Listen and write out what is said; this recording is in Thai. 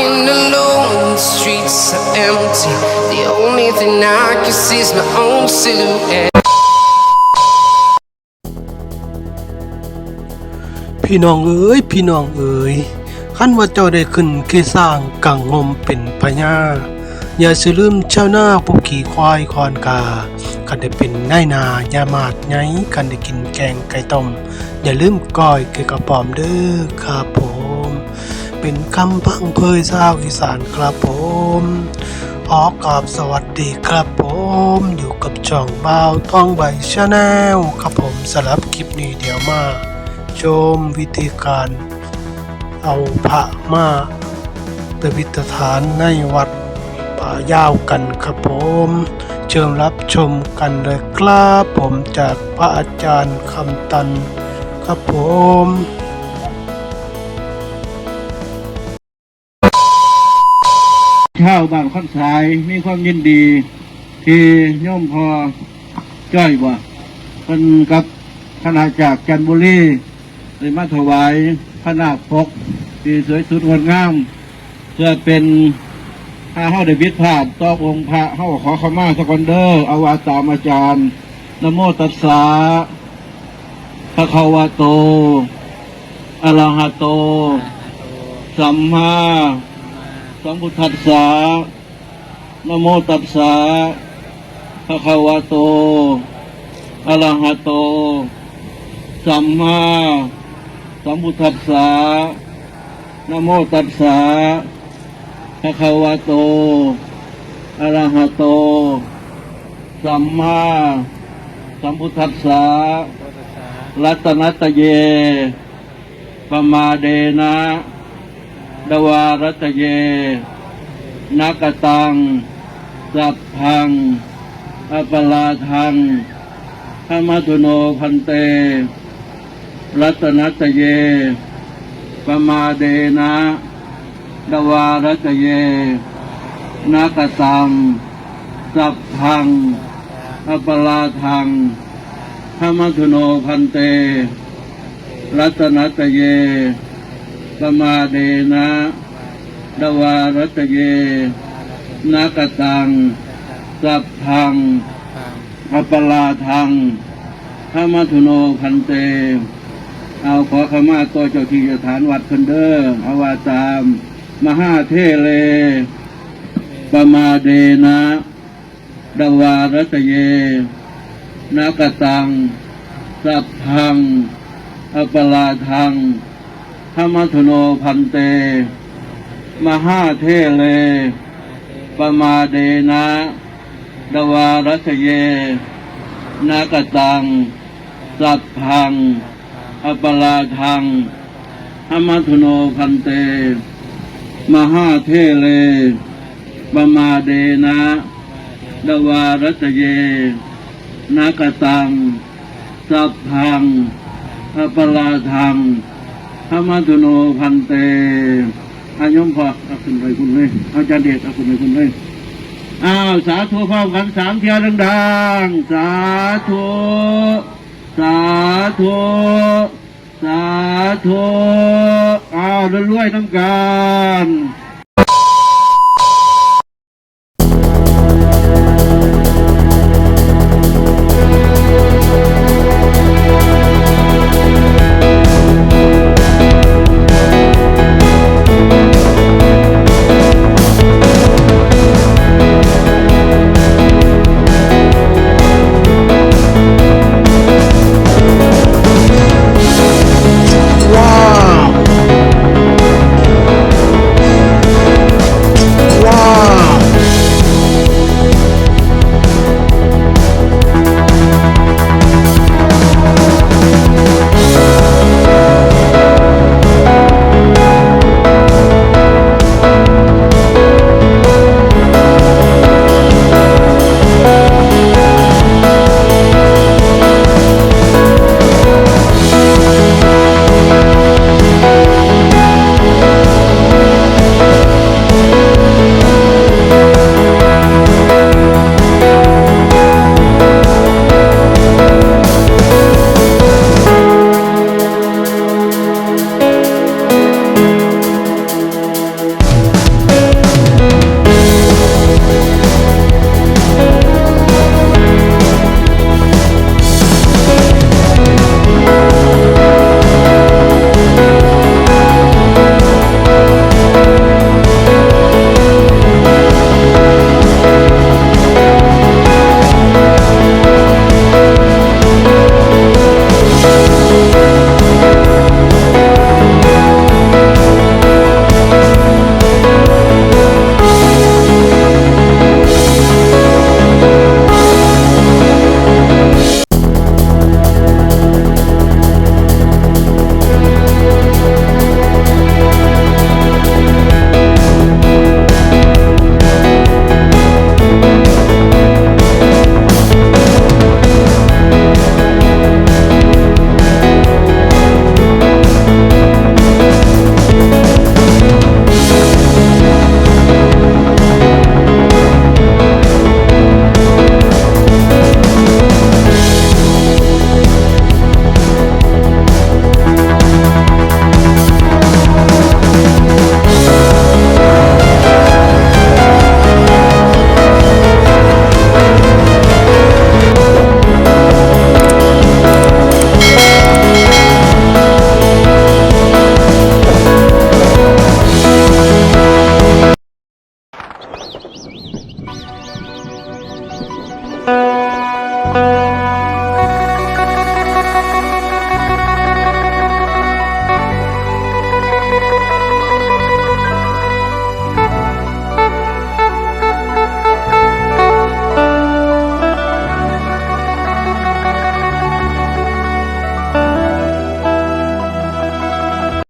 walking alone, the streets are empty. The only thing I can see is my own silhouette. พี่น้องเอ๋ยพี่น้องเอ๋ยขั้นว่าเจ้าได้ขึ้นคือสร้างกังงมเป็นพญาอย่าสิลืมเจ้าหน้าผู้ขี่ควายคอนกาคันได้เป็นนายนายามาดไงคันได้กินแกงไก่ต้มอย่าลืมก้อยคือกระป๋อมเด้อครับผม เป็นคำพังเพยชาวอีสานครับผมขอกราบสวัสดีครับผม อยู่กับช่องบ่าวท้องใบชาแนลครับผมสำหรับคลิปนี้เดี๋ยวมา ชมวิธีการ เอาพระมาประวิตฐานในวัดป่ายาวกันครับผมเชิญรับชมกันเลยครับผมจากพระอาจารย์คำตัน ครับผม ชาวบ้านข้อนสายมีความยินดี ที่โยมพอจ้อยบ่เพิ่นกับคณะจากจันบุรีได้มาถวายพระนาคปกที่สวยสุดงดงาม เพื่อเป็นถ้าเฮาได้บิดพลาดต่อองค์พระเฮาขอขมาสกอนเดอร์อาวาตามอาจารย์นโมตัสสะภะคะวะโตอระหะโต สัมมา สัมพุทธัสสะนะโมตัสสะภะคะวะโตอะระหะโต สัมมาสัมพุทธัสสะนะโมตัสสะภะคะวะโตอะระหะโต สัมมาสัมพุทธัสสะรัตนัตเยปมาเดนะ ดวารัตเยนักตัง สัพพังอปลาทังธรรมตุโนพันเต รัตนัตเยปมาเดนะดวารัตเยนักตัง สัพพังอปลาทังธรรมตุโนพันเต รัตนัตเย สมาเดนะดวารัตเยนากตัง สัพพังอปลาทังธรรมทุโนพันเต เอาขอขมาตัวเจ้าที่เจ้าฐานวัดเพนเด้อเอาวาตาม มหาเทเล ปมาเดนะดวารัตเยนากตัง สัพพังอปลาทัง ธรรมทโนพันเต มหาเทเล ปมาเดนะดวารัสเย นากตัง สัพพัง อปลาทังธรรมทโนพันเต มหาเทเล ปมาเดนะดวารัสเย นากตัง สัพพังอปลาทัง ธรรมตุโนพันเตอายมพอเอาคุณไปคุณเลยเอาจารย์เดชเอาคุณไปคุณเลยอ้าวสาธุพร้อมกันสามเทียรดังๆ สาธุ สาธุ สาธุอ้าวรวยๆน้ำกัน